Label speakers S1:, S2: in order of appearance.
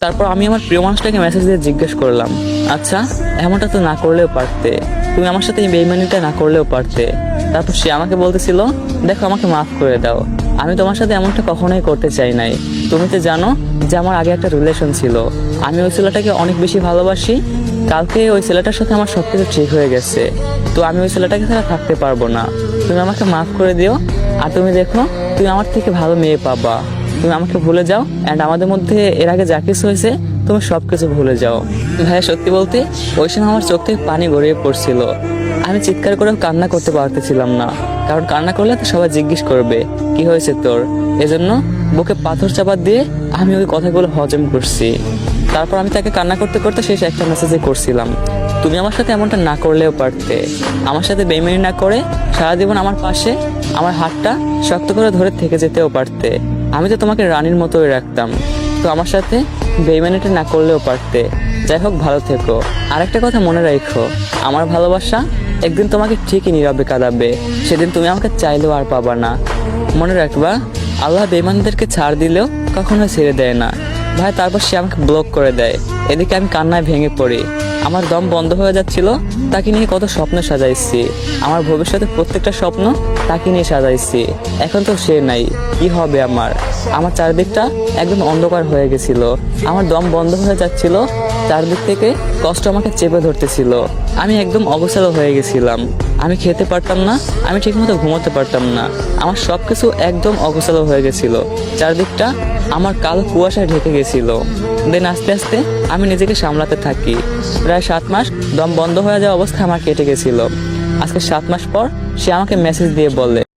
S1: তারপর আমি আমার প্রিয় মানুষটাকে মেসেজ দিয়ে জিজ্ঞেস করলাম আচ্ছা এমনটা তো না করলেও পারতে। তুমি আমার সাথে এই বেইমানিটা না করলেও পারতে। তারপর সে আমাকে বলতেছিল, দেখো, আমাকে মাফ করে দাও। আমি তোমার সাথে এমনটা কখনোই করতে চাই নাই। তুমি তো জানো যে আমার আগে একটা রিলেশন ছিল। আমি ওই ছেলেটাকে অনেক বেশি ভালোবাসি। কালকে ওই ছেলেটার সাথে আমার সবকিছু ঠিক হয়ে গেছে। তো আমি ওই ছেলেটাকে ছাড়া থাকতে পারব না। তুমি আমাকে মাফ করে দিও। আর তুমি দেখো, তুমি আমার থেকে ভালো মেয়ে পাবা। তুমি আমাকে ভুলে যাও অ্যান্ড আমাদের মধ্যে এর আগে যা কিছু হয়েছে, তুমি সব কিছু ভুলে যাও। ভাইয়া, সত্যি বলতে, ওই সময় আমার চোখ থেকে পানি গড়িয়ে পড়ছিল। আমি চিৎকার করেও কান্না করতে পারতেছিলাম না। কারণ কান্না করলে তো সবাই জিজ্ঞেস করবে, কি হয়েছে তোর? এজন্য বুকে পাথর চাপা দিয়ে আমি ওই কথাগুলো হজম করছি। তারপর আমি তাকে কান্না করতে করতে শেষ একটা মেসেজে করছিলাম, তুমি আমার সাথে এমনটা না করলেও পারতে। আমার সাথে বেমানি না করে সারা জীবন আমার পাশে, আমার হাতটা শক্ত করে ধরে থেকে যেতেও পারতে। আমি তো তোমাকে রানীর মতোই রাখতাম। তো আমার সাথে বেইমানিটা না করলেও পারতে। যাই হোক, ভালো থেকো। আরেকটা কথা মনে রাখো, আমার ভালোবাসা একদিন তোমাকে ঠিকই নীরবে কাঁদাবে। সেদিন তুমি আমাকে চাইলেও আর পাবা না। মনে রাখবা, আল্লাহ বেইমানদেরকে ছাড় দিলেও কখনো ছেড়ে দেয় না। ভাই, তারপর সে আমাকে ব্লক করে দেয়। এদিকে আমি কান্নায় ভেঙে পড়ি। আমার দম বন্ধ হয়ে যাচ্ছিল, তাকে নিয়ে কত স্বপ্ন সাজাইছি। আমার ভবিষ্যতে প্রত্যেকটা স্বপ্ন তাকে নিয়ে সাজাইছি। এখন তো সে নাই, কি হবে আমার? আমার চারদিকটা একদম অন্ধকার হয়ে গেছিল। আমার দম বন্ধ হয়ে যাচ্ছিল, চারদিক থেকে কষ্ট আমাকে চেপে ধরতেছিল। আমি একদম অবসাদ হয়ে গেছিলাম। আমি খেতে পারতাম না, আমি ঠিকমতো ঘুমোতে পারতাম না। আমার সব কিছু একদম অগোছালো হয়ে গেছিল। চারদিকটা আমার কালো কুয়াশায় ঢেকে গেছিল। দেন আস্তে আস্তে আমি নিজেকে সামলাতে থাকি। প্রায় সাত মাস দম বন্ধ হয়ে যাওয়া অবস্থা আমার কেটে গেছিল। আজকে সাত মাস পর সে আমাকে মেসেজ দিয়ে বলে।